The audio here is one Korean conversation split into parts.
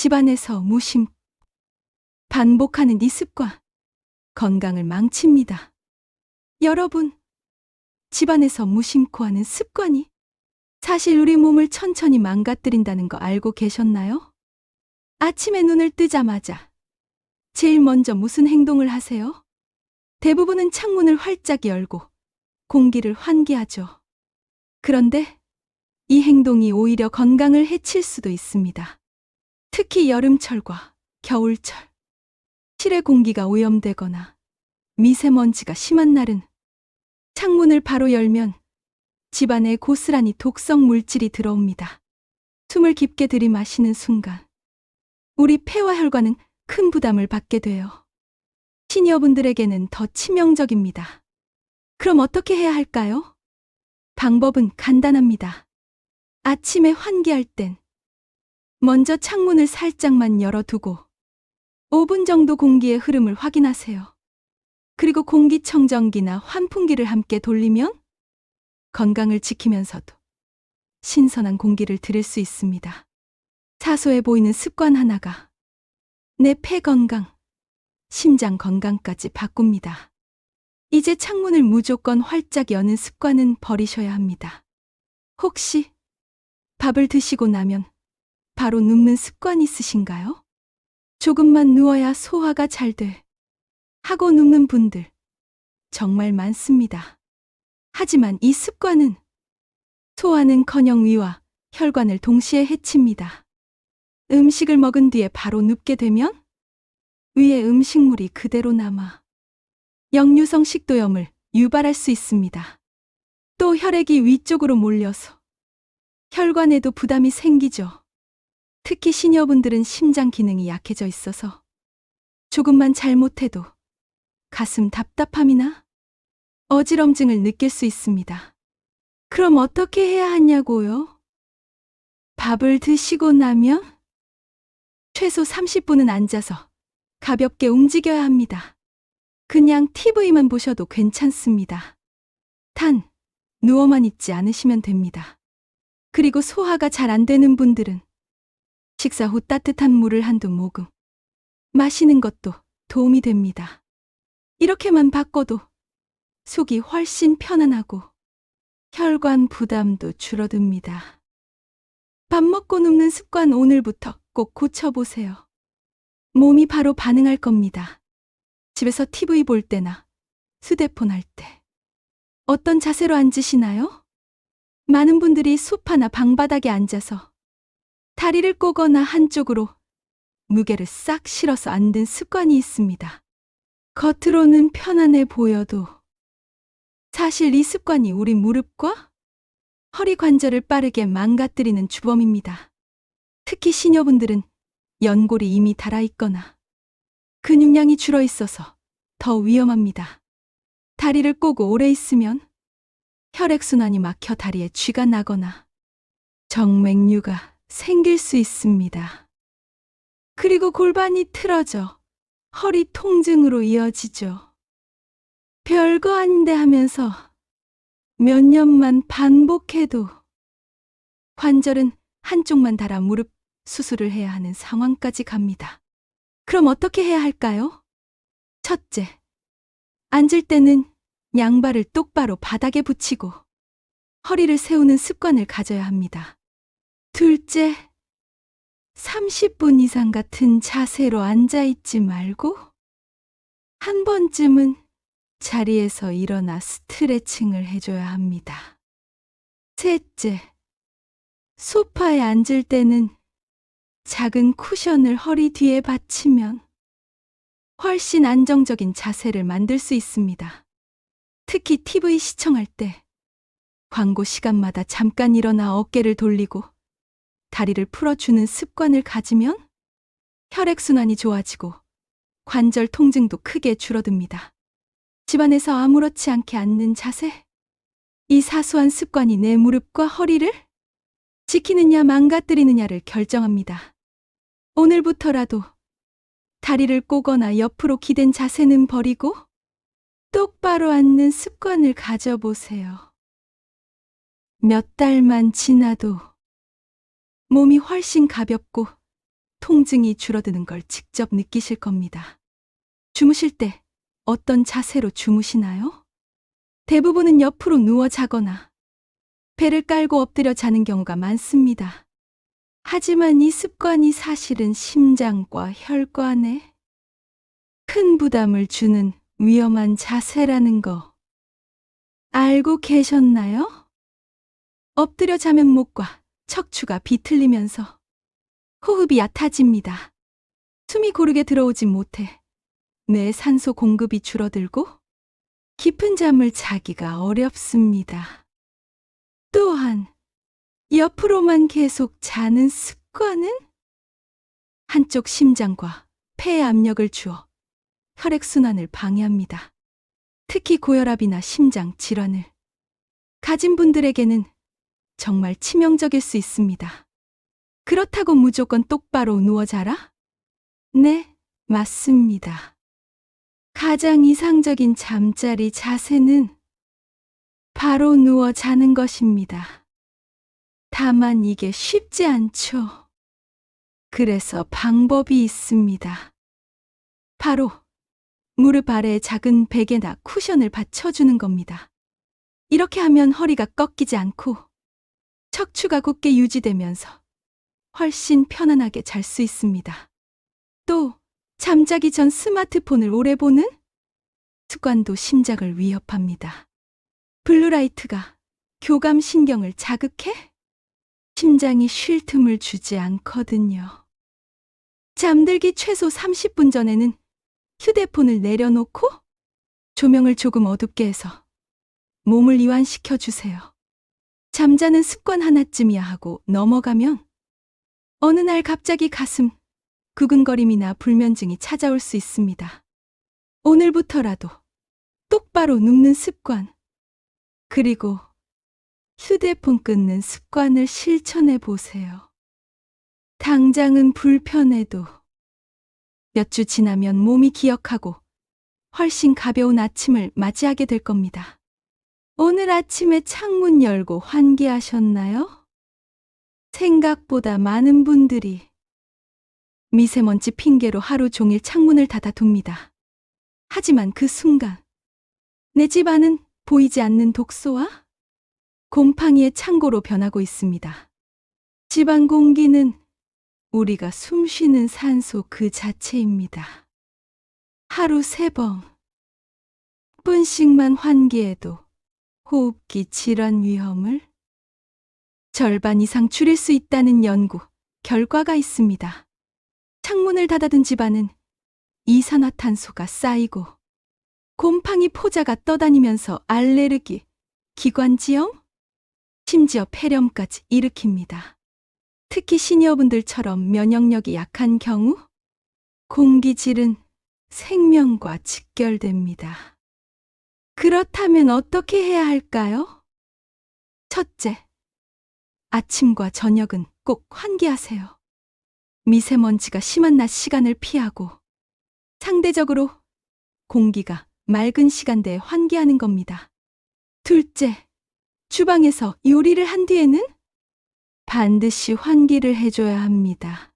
집안에서 무심, 반복하는 이 습관, 건강을 망칩니다. 여러분, 집안에서 무심코 하는 습관이 사실 우리 몸을 천천히 망가뜨린다는 거 알고 계셨나요? 아침에 눈을 뜨자마자 제일 먼저 무슨 행동을 하세요? 대부분은 창문을 활짝 열고 공기를 환기하죠. 그런데 이 행동이 오히려 건강을 해칠 수도 있습니다. 특히 여름철과 겨울철, 실외 공기가 오염되거나 미세먼지가 심한 날은 창문을 바로 열면 집안에 고스란히 독성 물질이 들어옵니다. 숨을 깊게 들이마시는 순간 우리 폐와 혈관은 큰 부담을 받게 돼요. 시니어분들에게는 더 치명적입니다. 그럼 어떻게 해야 할까요? 방법은 간단합니다. 아침에 환기할 땐 먼저 창문을 살짝만 열어두고 5분 정도 공기의 흐름을 확인하세요. 그리고 공기청정기나 환풍기를 함께 돌리면 건강을 지키면서도 신선한 공기를 들을 수 있습니다. 사소해 보이는 습관 하나가 내 폐 건강, 심장 건강까지 바꿉니다. 이제 창문을 무조건 활짝 여는 습관은 버리셔야 합니다. 혹시 밥을 드시고 나면 바로 눕는 습관 있으신가요? 조금만 누워야 소화가 잘 돼. 하고 눕는 분들 정말 많습니다. 하지만 이 습관은 소화는 커녕 위와 혈관을 동시에 해칩니다. 음식을 먹은 뒤에 바로 눕게 되면 위에 음식물이 그대로 남아 역류성 식도염을 유발할 수 있습니다. 또 혈액이 위쪽으로 몰려서 혈관에도 부담이 생기죠. 특히 시니어분들은 심장 기능이 약해져 있어서 조금만 잘못해도 가슴 답답함이나 어지럼증을 느낄 수 있습니다. 그럼 어떻게 해야 하냐고요? 밥을 드시고 나면 최소 30분은 앉아서 가볍게 움직여야 합니다. 그냥 TV만 보셔도 괜찮습니다. 단, 누워만 있지 않으시면 됩니다. 그리고 소화가 잘 안 되는 분들은 식사 후 따뜻한 물을 한두 모금 마시는 것도 도움이 됩니다. 이렇게만 바꿔도 속이 훨씬 편안하고 혈관 부담도 줄어듭니다. 밥 먹고 눕는 습관 오늘부터 꼭 고쳐보세요. 몸이 바로 반응할 겁니다. 집에서 TV 볼 때나 휴대폰 할 때. 어떤 자세로 앉으시나요? 많은 분들이 소파나 방바닥에 앉아서 다리를 꼬거나 한쪽으로 무게를 싹 실어서 앉는 습관이 있습니다. 겉으로는 편안해 보여도 사실 이 습관이 우리 무릎과 허리 관절을 빠르게 망가뜨리는 주범입니다. 특히 시녀분들은 연골이 이미 닳아있거나 근육량이 줄어 있어서 더 위험합니다. 다리를 꼬고 오래 있으면 혈액순환이 막혀 다리에 쥐가 나거나 정맥류가 생길 수 있습니다. 그리고 골반이 틀어져 허리 통증으로 이어지죠. 별거 아닌데 하면서 몇 년만 반복해도 관절은 한쪽만 달아 무릎 수술을 해야 하는 상황까지 갑니다. 그럼 어떻게 해야 할까요? 첫째, 앉을 때는 양발을 똑바로 바닥에 붙이고 허리를 세우는 습관을 가져야 합니다. 둘째, 30분 이상 같은 자세로 앉아있지 말고 한 번쯤은 자리에서 일어나 스트레칭을 해줘야 합니다. 셋째, 소파에 앉을 때는 작은 쿠션을 허리 뒤에 받치면 훨씬 안정적인 자세를 만들 수 있습니다. 특히 TV 시청할 때 광고 시간마다 잠깐 일어나 어깨를 돌리고 다리를 풀어주는 습관을 가지면 혈액순환이 좋아지고 관절 통증도 크게 줄어듭니다. 집안에서 아무렇지 않게 앉는 자세. 이 사소한 습관이 내 무릎과 허리를 지키느냐 망가뜨리느냐를 결정합니다. 오늘부터라도 다리를 꼬거나 옆으로 기댄 자세는 버리고 똑바로 앉는 습관을 가져보세요. 몇 달만 지나도 몸이 훨씬 가볍고 통증이 줄어드는 걸 직접 느끼실 겁니다. 주무실 때 어떤 자세로 주무시나요? 대부분은 옆으로 누워 자거나 배를 깔고 엎드려 자는 경우가 많습니다. 하지만 이 습관이 사실은 심장과 혈관에 큰 부담을 주는 위험한 자세라는 거 알고 계셨나요? 엎드려 자면 목과 척추가 비틀리면서 호흡이 얕아집니다. 숨이 고르게 들어오지 못해 뇌 산소 공급이 줄어들고 깊은 잠을 자기가 어렵습니다. 또한 옆으로만 계속 자는 습관은 한쪽 심장과 폐에 압력을 주어 혈액순환을 방해합니다. 특히 고혈압이나 심장 질환을 가진 분들에게는 정말 치명적일 수 있습니다. 그렇다고 무조건 똑바로 누워 자라? 네, 맞습니다. 가장 이상적인 잠자리 자세는 바로 누워 자는 것입니다. 다만 이게 쉽지 않죠. 그래서 방법이 있습니다. 바로 무릎 아래에 작은 베개나 쿠션을 받쳐주는 겁니다. 이렇게 하면 허리가 꺾이지 않고 척추가 곧게 유지되면서 훨씬 편안하게 잘 수 있습니다. 또 잠자기 전 스마트폰을 오래 보는 습관도 심장을 위협합니다. 블루라이트가 교감 신경을 자극해 심장이 쉴 틈을 주지 않거든요. 잠들기 최소 30분 전에는 휴대폰을 내려놓고 조명을 조금 어둡게 해서 몸을 이완시켜 주세요. 잠자는 습관 하나쯤이야 하고 넘어가면 어느 날 갑자기 가슴, 구근거림이나 불면증이 찾아올 수 있습니다. 오늘부터라도 똑바로 눕는 습관, 그리고 휴대폰 끊는 습관을 실천해 보세요. 당장은 불편해도 몇 주 지나면 몸이 기억하고 훨씬 가벼운 아침을 맞이하게 될 겁니다. 오늘 아침에 창문 열고 환기하셨나요? 생각보다 많은 분들이 미세먼지 핑계로 하루 종일 창문을 닫아둡니다. 하지만 그 순간 내 집 안은 보이지 않는 독소와 곰팡이의 창고로 변하고 있습니다. 집안 공기는 우리가 숨 쉬는 산소 그 자체입니다. 하루 세 번, 분씩만 환기해도 호흡기 질환 위험을 절반 이상 줄일 수 있다는 연구 결과가 있습니다. 창문을 닫아둔 집안은 이산화탄소가 쌓이고 곰팡이 포자가 떠다니면서 알레르기, 기관지염, 심지어 폐렴까지 일으킵니다. 특히 시니어분들처럼 면역력이 약한 경우 공기질은 생명과 직결됩니다. 그렇다면 어떻게 해야 할까요? 첫째, 아침과 저녁은 꼭 환기하세요. 미세먼지가 심한 낮 시간을 피하고 상대적으로 공기가 맑은 시간대에 환기하는 겁니다. 둘째, 주방에서 요리를 한 뒤에는 반드시 환기를 해줘야 합니다.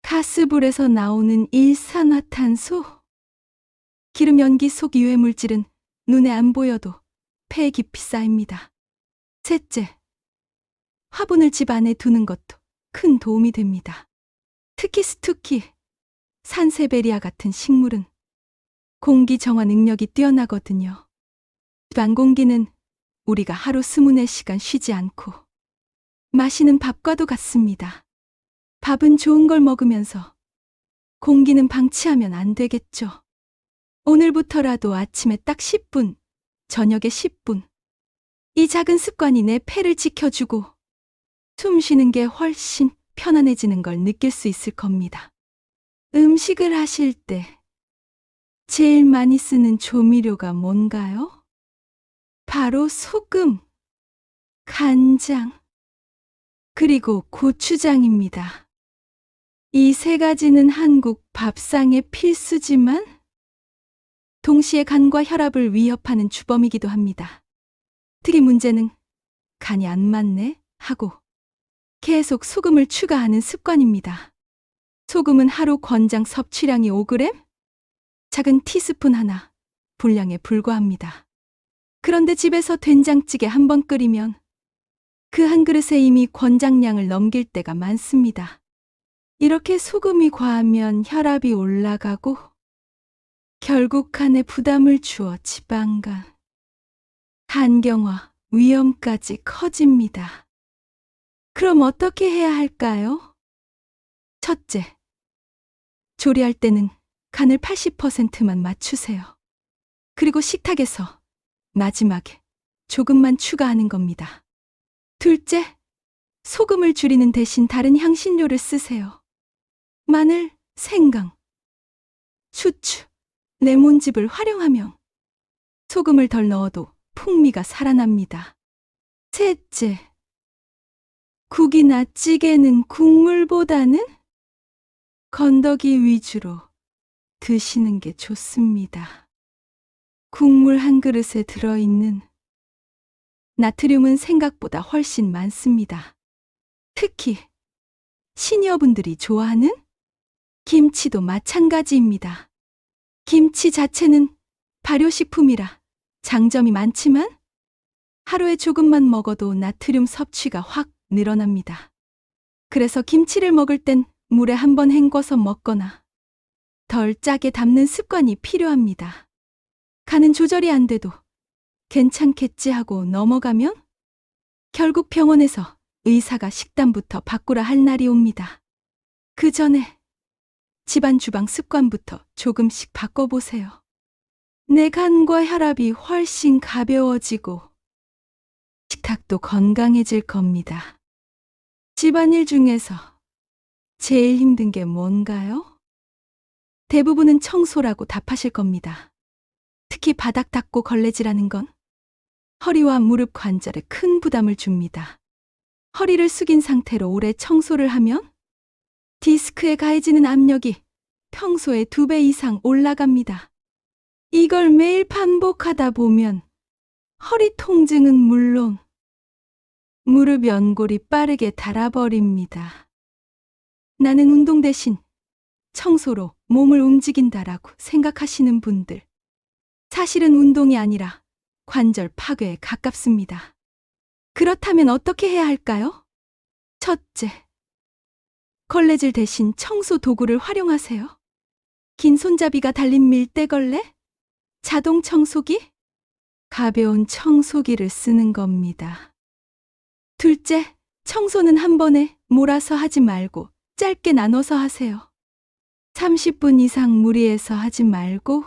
가스불에서 나오는 일산화탄소, 기름 연기 속 유해 물질은 눈에 안 보여도 폐에 깊이 쌓입니다. 셋째, 화분을 집 안에 두는 것도 큰 도움이 됩니다. 특히 스투키, 산세베리아 같은 식물은 공기 정화 능력이 뛰어나거든요. 방 공기는 우리가 하루 24시간 쉬지 않고 마시는 밥과도 같습니다. 밥은 좋은 걸 먹으면서 공기는 방치하면 안 되겠죠. 오늘부터라도 아침에 딱 10분, 저녁에 10분. 이 작은 습관이 내 폐를 지켜주고 숨 쉬는 게 훨씬 편안해지는 걸 느낄 수 있을 겁니다. 음식을 하실 때 제일 많이 쓰는 조미료가 뭔가요? 바로 소금, 간장, 그리고 고추장입니다. 이 세 가지는 한국 밥상의 필수지만 동시에 간과 혈압을 위협하는 주범이기도 합니다. 특히 문제는 간이 안 맞네 하고 계속 소금을 추가하는 습관입니다. 소금은 하루 권장 섭취량이 5g? 작은 티스푼 하나, 분량에 불과합니다. 그런데 집에서 된장찌개 한 번 끓이면 그 한 그릇에 이미 권장량을 넘길 때가 많습니다. 이렇게 소금이 과하면 혈압이 올라가고 결국 간에 부담을 주어 지방간, 간경화, 위험까지 커집니다. 그럼 어떻게 해야 할까요? 첫째, 조리할 때는 간을 80%만 맞추세요. 그리고 식탁에서 마지막에 조금만 추가하는 겁니다. 둘째, 소금을 줄이는 대신 다른 향신료를 쓰세요. 마늘, 생강, 추추, 레몬즙을 활용하면 소금을 덜 넣어도 풍미가 살아납니다. 셋째, 국이나 찌개는 국물보다는 건더기 위주로 드시는 게 좋습니다. 국물 한 그릇에 들어있는 나트륨은 생각보다 훨씬 많습니다. 특히 시니어분들이 좋아하는 김치도 마찬가지입니다. 김치 자체는 발효식품이라 장점이 많지만 하루에 조금만 먹어도 나트륨 섭취가 확 늘어납니다. 그래서 김치를 먹을 땐 물에 한번 헹궈서 먹거나 덜 짜게 담는 습관이 필요합니다. 간은 조절이 안 돼도 괜찮겠지 하고 넘어가면 결국 병원에서 의사가 식단부터 바꾸라 할 날이 옵니다. 그 전에 집안 주방 습관부터 조금씩 바꿔보세요. 내 간과 혈압이 훨씬 가벼워지고 식탁도 건강해질 겁니다. 집안일 중에서 제일 힘든 게 뭔가요? 대부분은 청소라고 답하실 겁니다. 특히 바닥 닦고 걸레질하는 건 허리와 무릎 관절에 큰 부담을 줍니다. 허리를 숙인 상태로 오래 청소를 하면 디스크에 가해지는 압력이 평소의 두 배 이상 올라갑니다. 이걸 매일 반복하다 보면 허리 통증은 물론 무릎 연골이 빠르게 닳아버립니다. 나는 운동 대신 청소로 몸을 움직인다라고 생각하시는 분들. 사실은 운동이 아니라 관절 파괴에 가깝습니다. 그렇다면 어떻게 해야 할까요? 첫째, 걸레질 대신 청소 도구를 활용하세요. 긴 손잡이가 달린 밀대걸레, 자동 청소기, 가벼운 청소기를 쓰는 겁니다. 둘째, 청소는 한 번에 몰아서 하지 말고 짧게 나눠서 하세요. 30분 이상 무리해서 하지 말고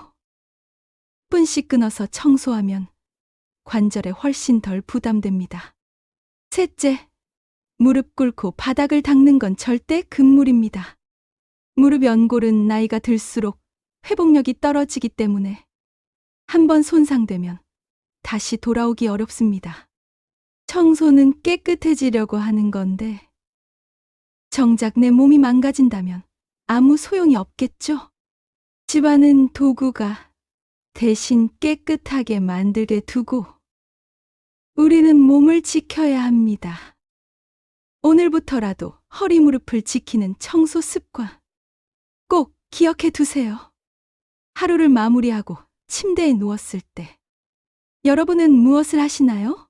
분씩 끊어서 청소하면 관절에 훨씬 덜 부담됩니다. 셋째, 무릎 꿇고 바닥을 닦는 건 절대 금물입니다. 무릎 연골은 나이가 들수록 회복력이 떨어지기 때문에 한 번 손상되면 다시 돌아오기 어렵습니다. 청소는 깨끗해지려고 하는 건데 정작 내 몸이 망가진다면 아무 소용이 없겠죠? 집안은 도구가 대신 깨끗하게 만들게 두고 우리는 몸을 지켜야 합니다. 오늘부터라도 허리 무릎을 지키는 청소 습관 꼭 기억해 두세요. 하루를 마무리하고 침대에 누웠을 때 여러분은 무엇을 하시나요?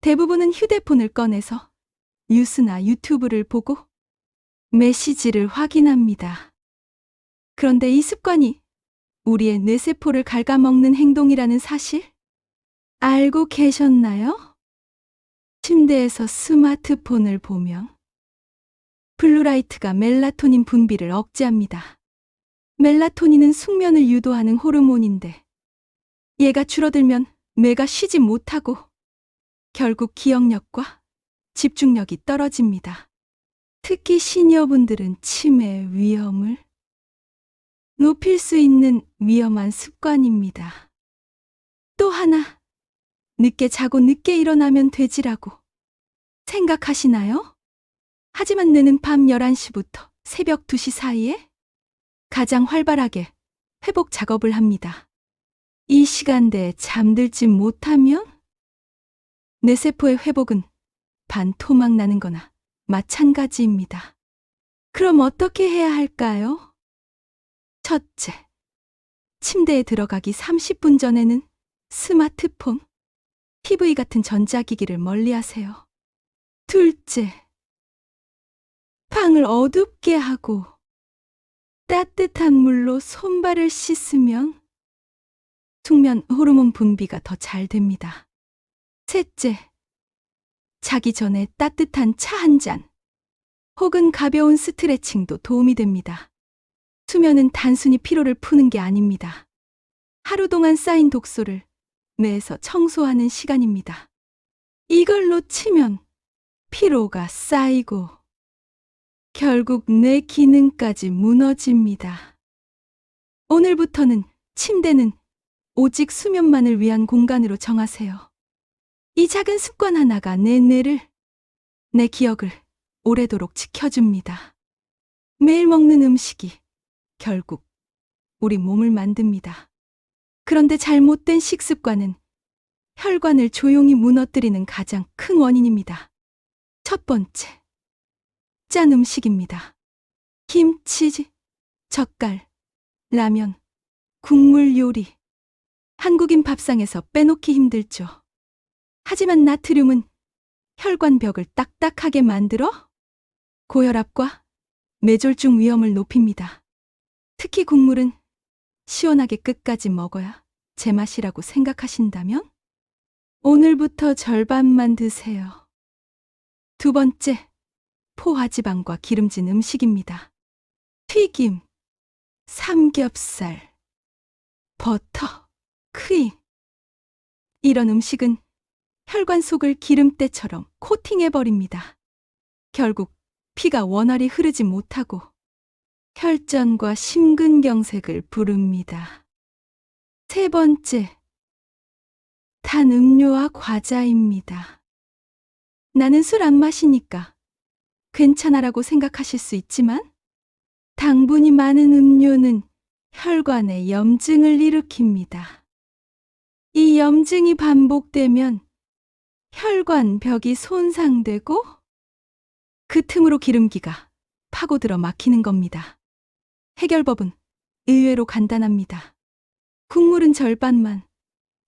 대부분은 휴대폰을 꺼내서 뉴스나 유튜브를 보고 메시지를 확인합니다. 그런데 이 습관이 우리의 뇌세포를 갉아먹는 행동이라는 사실 알고 계셨나요? 침대에서 스마트폰을 보면 블루라이트가 멜라토닌 분비를 억제합니다. 멜라토닌은 숙면을 유도하는 호르몬인데 얘가 줄어들면 뇌가 쉬지 못하고 결국 기억력과 집중력이 떨어집니다. 특히 시니어분들은 치매 위험을 높일 수 있는 위험한 습관입니다. 또 하나, 늦게 자고 늦게 일어나면 되지라고 생각하시나요? 하지만 뇌는 밤 11시부터 새벽 2시 사이에 가장 활발하게 회복 작업을 합니다. 이 시간대에 잠들지 못하면 뇌세포의 회복은 반토막 나는 거나 마찬가지입니다. 그럼 어떻게 해야 할까요? 첫째, 침대에 들어가기 30분 전에는 스마트폰, TV 같은 전자기기를 멀리 하세요. 둘째, 방을 어둡게 하고 따뜻한 물로 손발을 씻으면 숙면 호르몬 분비가 더 잘 됩니다. 셋째, 자기 전에 따뜻한 차 한 잔, 혹은 가벼운 스트레칭도 도움이 됩니다. 수면은 단순히 피로를 푸는 게 아닙니다. 하루 동안 쌓인 독소를 뇌에서 청소하는 시간입니다. 이걸 놓치면 피로가 쌓이고 결국 뇌 기능까지 무너집니다. 오늘부터는 침대는 오직 수면만을 위한 공간으로 정하세요. 이 작은 습관 하나가 내 뇌를, 내 기억을 오래도록 지켜줍니다. 매일 먹는 음식이 결국 우리 몸을 만듭니다. 그런데 잘못된 식습관은 혈관을 조용히 무너뜨리는 가장 큰 원인입니다. 첫 번째, 짠 음식입니다. 김치, 젓갈, 라면, 국물 요리. 한국인 밥상에서 빼놓기 힘들죠. 하지만 나트륨은 혈관 벽을 딱딱하게 만들어 고혈압과 뇌졸중 위험을 높입니다. 특히 국물은 시원하게 끝까지 먹어야 제맛이라고 생각하신다면 오늘부터 절반만 드세요. 두 번째, 포화지방과 기름진 음식입니다. 튀김, 삼겹살, 버터, 크림. 이런 음식은 혈관 속을 기름때처럼 코팅해버립니다. 결국 피가 원활히 흐르지 못하고 혈전과 심근경색을 부릅니다. 세 번째, 단 음료와 과자입니다. 나는 술 안 마시니까 괜찮아라고 생각하실 수 있지만 당분이 많은 음료는 혈관에 염증을 일으킵니다. 이 염증이 반복되면 혈관 벽이 손상되고 그 틈으로 기름기가 파고들어 막히는 겁니다. 해결법은 의외로 간단합니다. 국물은 절반만,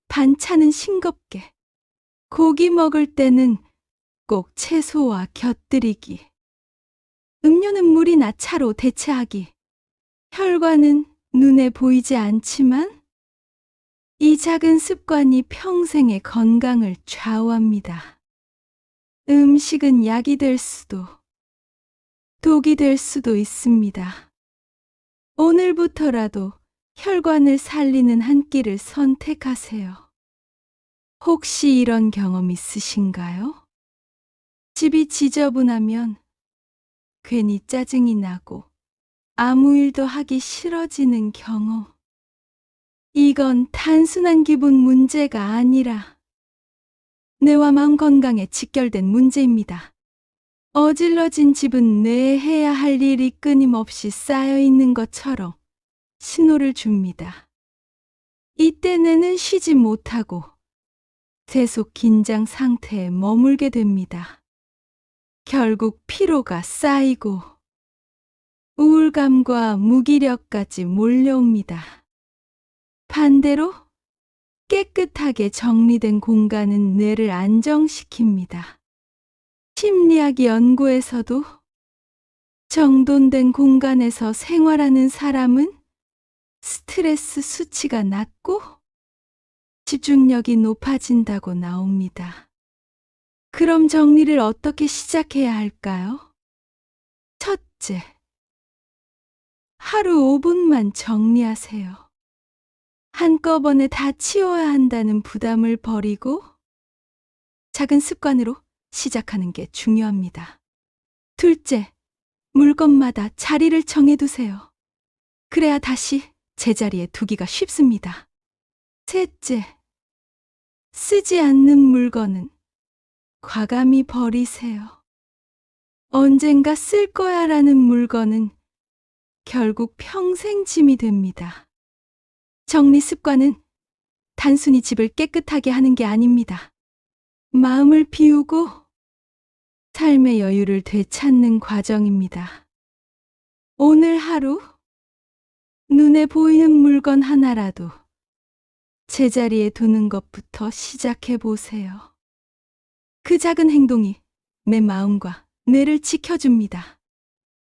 반찬은 싱겁게. 고기 먹을 때는 꼭 채소와 곁들이기. 음료는 물이나 차로 대체하기. 혈관은 눈에 보이지 않지만 이 작은 습관이 평생의 건강을 좌우합니다. 음식은 약이 될 수도, 독이 될 수도 있습니다. 오늘부터라도 혈관을 살리는 한 끼를 선택하세요. 혹시 이런 경험 있으신가요? 집이 지저분하면 괜히 짜증이 나고 아무 일도 하기 싫어지는 경험. 이건 단순한 기분 문제가 아니라 뇌와 마음 건강에 직결된 문제입니다. 어질러진 집은 뇌에 해야 할 일이 끊임없이 쌓여 있는 것처럼 신호를 줍니다. 이때 뇌는 쉬지 못하고 계속 긴장 상태에 머물게 됩니다. 결국 피로가 쌓이고 우울감과 무기력까지 몰려옵니다. 반대로 깨끗하게 정리된 공간은 뇌를 안정시킵니다. 심리학 연구에서도 정돈된 공간에서 생활하는 사람은 스트레스 수치가 낮고 집중력이 높아진다고 나옵니다. 그럼 정리를 어떻게 시작해야 할까요? 첫째, 하루 5분만 정리하세요. 한꺼번에 다 치워야 한다는 부담을 버리고 작은 습관으로 시작하는 게 중요합니다. 둘째, 물건마다 자리를 정해두세요. 그래야 다시 제자리에 두기가 쉽습니다. 셋째, 쓰지 않는 물건은 과감히 버리세요. 언젠가 쓸 거야 라는 물건은 결국 평생 짐이 됩니다. 정리 습관은 단순히 집을 깨끗하게 하는 게 아닙니다. 마음을 비우고 삶의 여유를 되찾는 과정입니다. 오늘 하루 눈에 보이는 물건 하나라도 제자리에 두는 것부터 시작해 보세요. 그 작은 행동이 내 마음과 뇌를 지켜줍니다.